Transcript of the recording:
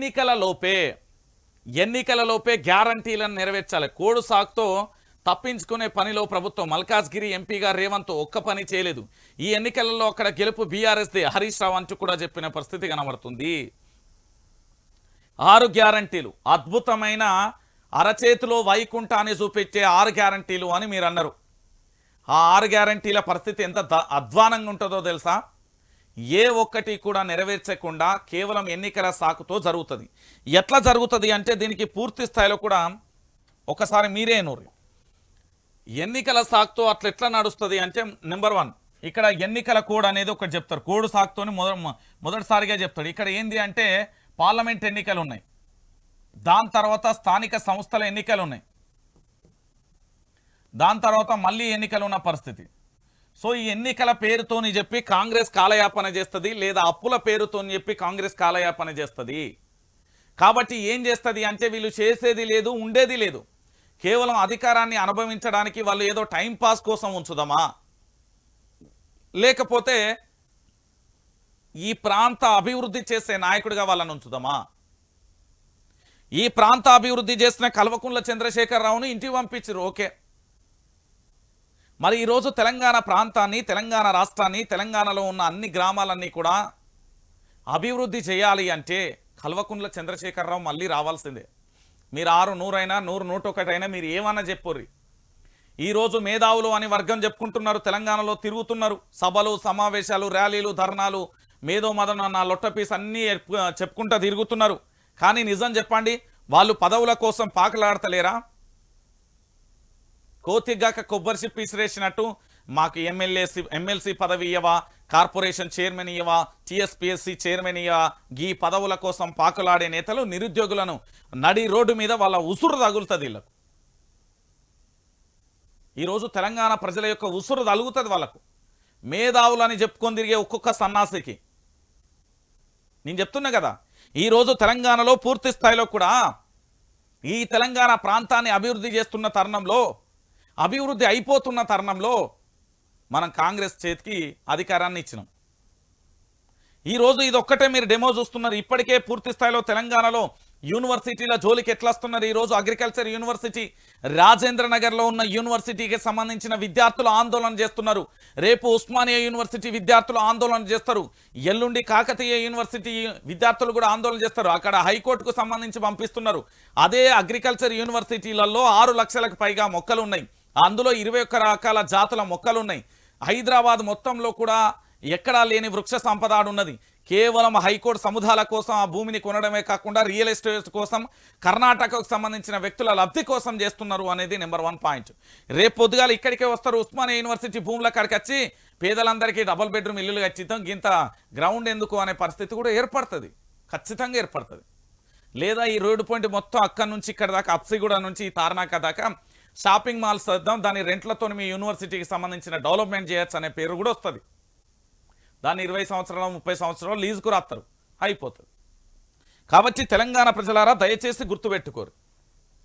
ఎన్నికల లోపే ఎన్నికల లోపే గ్యారంటీలను నెరవేర్చాలి. కోడు సాకుతో తప్పించుకునే పనిలో ప్రభుత్వం. మల్కాజ్గిరి ఎంపీగా రేవంత్ ఒక్క పని చేయలేదు. ఈ ఎన్నికలలో అక్కడ గెలుపు బీఆర్ఎస్ది. హరీష్ రావు అంటూ కూడా చెప్పిన పరిస్థితి కనబడుతుంది. ఆరు గ్యారంటీలు. అద్భుతమైన అరచేతిలో వైకుంఠాన్ని చూపించే ఆరు గ్యారంటీలు అని మీరు అన్నారు ఆ ఆరు గ్యారంటీల పరిస్థితి ఎంత అధ్వానంగా ఉంటుందో తెలుసా? ఏ ఒక్కటి కూడా నెరవేర్చకుండా కేవలం ఎన్నికల సాకుతో జరుగుతుంది. ఎట్లా జరుగుతుంది అంటే దీనికి పూర్తి స్థాయిలో కూడా ఒకసారి మీరే నూరు. ఎన్నికల సాకుతో అట్లా ఎట్లా నడుస్తుంది అంటే నెంబర్ వన్ ఇక్కడ ఎన్నికల కోడ్ అనేది ఒకటి చెప్తారు. కోడ్ సాకుతోని మొద మొదటిసారిగా చెప్తాడు. ఇక్కడ ఏంది అంటే పార్లమెంట్ ఎన్నికలు ఉన్నాయి దాని తర్వాత స్థానిక సంస్థల ఎన్నికలు ఉన్నాయి దాని తర్వాత మళ్ళీ ఎన్నికలు ఉన్న పరిస్థితి. సో ఈ ఎన్నికల పేరుతోని చెప్పి కాంగ్రెస్ కాలయాపన చేస్తుంది లేదా అప్పుల పేరుతోని చెప్పి కాంగ్రెస్ కాలయాపన చేస్తుంది. కాబట్టి ఏం చేస్తుంది అంటే వీళ్ళు చేసేది లేదు ఉండేది లేదు. కేవలం అధికారాన్ని అనుభవించడానికి వాళ్ళు ఏదో టైం పాస్ కోసం ఉంచుదామా? లేకపోతే ఈ ప్రాంత అభివృద్ధి చేసే నాయకుడిగా వాళ్ళని ఉంచుదామా? ఈ ప్రాంత అభివృద్ధి చేసిన కల్వకుంట్ల చంద్రశేఖరరావును ఇంటికి పంపించరు ఓకే. మరి ఈరోజు తెలంగాణ ప్రాంతాన్ని తెలంగాణ రాష్ట్రాన్ని తెలంగాణలో ఉన్న అన్ని గ్రామాలన్నీ కూడా అభివృద్ధి చేయాలి అంటే కల్వకుంట్ల చంద్రశేఖరరావు మళ్ళీ రావాల్సిందే. మీరు ఆరు నూరైనా నూరు నూట ఒకటైనా మీరు ఏమన్నా చెప్పుర్రి. ఈరోజు మేధావులు అని వర్గం చెప్పుకుంటున్నారు తెలంగాణలో తిరుగుతున్నారు. సభలు సమావేశాలు ర్యాలీలు ధర్నాలు మేధో మదన నా లొట్టపీస్ అన్నీ చెప్పుకు- చెప్పుకుంటా తిరుగుతున్నారు. కానీ నిజం చెప్పండి వాళ్ళు పదవుల కోసం పాకలాడతలేరా? కోతిగాక కొబ్బరిశిప్ విసిరేసినట్టు మాకు ఎమ్మెల్యేసి ఎమ్మెల్సీ పదవి ఇవ్వవా కార్పొరేషన్ చైర్మన్ ఇవ్వవా టీఎస్పీఎస్సీ చైర్మన్ ఇవ్వవా ఈ పదవుల కోసం పాకులాడే నేతలు నిరుద్యోగులను నడి రోడ్డు మీద వాళ్ళ ఉసురు తగులుతుంది వీళ్ళకు. ఈరోజు తెలంగాణ ప్రజల యొక్క ఉసురు తగులుతుంది వాళ్ళకు. మేధావులని చెప్పుకొని తిరిగే ఒక్కొక్క సన్నాసికి. నేను చెప్తున్నా కదా ఈరోజు తెలంగాణలో పూర్తి స్థాయిలో కూడా ఈ తెలంగాణ ప్రాంతాన్ని అభివృద్ధి చేస్తున్న తరుణంలో అభివృద్ధి అయిపోతున్న తరుణంలో మనం కాంగ్రెస్ చేతికి అధికారాన్ని ఇచ్చినాం. ఈరోజు ఇది ఒక్కటే మీరు డెమో చూస్తున్నారు. ఇప్పటికే పూర్తి స్థాయిలో తెలంగాణలో యూనివర్సిటీల జోలికి ఎట్లా వస్తున్నారు ఈరోజు అగ్రికల్చర్ యూనివర్సిటీ రాజేంద్ర నగర్లో ఉన్న యూనివర్సిటీకి సంబంధించిన విద్యార్థులు ఆందోళన చేస్తున్నారు. రేపు ఉస్మానియా యూనివర్సిటీ విద్యార్థులు ఆందోళన చేస్తారు. ఎల్లుండి కాకతీయ యూనివర్సిటీ విద్యార్థులు కూడా ఆందోళన చేస్తారు. అక్కడ హైకోర్టుకు సంబంధించి పంపిస్తున్నారు. అదే అగ్రికల్చర్ యూనివర్సిటీలలో ఆరు లక్షలకు పైగా మొక్కలు ఉన్నాయి. అందులో ఇరవై ఒక్క రకాల జాతుల మొక్కలు ఉన్నాయి హైదరాబాద్ మొత్తంలో కూడా ఎక్కడా లేని వృక్ష సంపద ఉన్నది. కేవలం హైకోర్టు సముదాల కోసం ఆ భూమిని కొనడమే కాకుండా రియల్ ఎస్టేట్ కోసం కర్ణాటకకు సంబంధించిన వ్యక్తుల లబ్ధి కోసం చేస్తున్నారు అనేది నెంబర్ వన్ పాయింట్. రేపు పొద్దుగాల ఇక్కడికే వస్తారు. ఉస్మానియా యూనివర్సిటీ భూముల కాడికి వచ్చి పేదలందరికీ డబుల్ బెడ్రూమ్ ఇల్లులు ఖచ్చితం గింత గ్రౌండ్ ఎందుకు అనే పరిస్థితి కూడా ఏర్పడుతుంది. ఖచ్చితంగా ఏర్పడుతుంది. లేదా ఈ రోడ్డు పాయింట్ మొత్తం అక్కడి నుంచి ఇక్కడ దాకా అప్సిగూడ నుంచి ఈ తార్నాక దాకా షాపింగ్ మాల్స్ వద్దాం దాని రెంట్లతో మీ యూనివర్సిటీకి సంబంధించిన డెవలప్మెంట్ చేయొచ్చు అనే పేరు కూడా వస్తుంది. దాన్ని ఇరవై సంవత్సరాలు ముప్పై సంవత్సరాలు లీజుకు రాస్తారు అయిపోతుంది. కాబట్టి తెలంగాణ ప్రజలారా దయచేసి గుర్తుపెట్టుకోరు.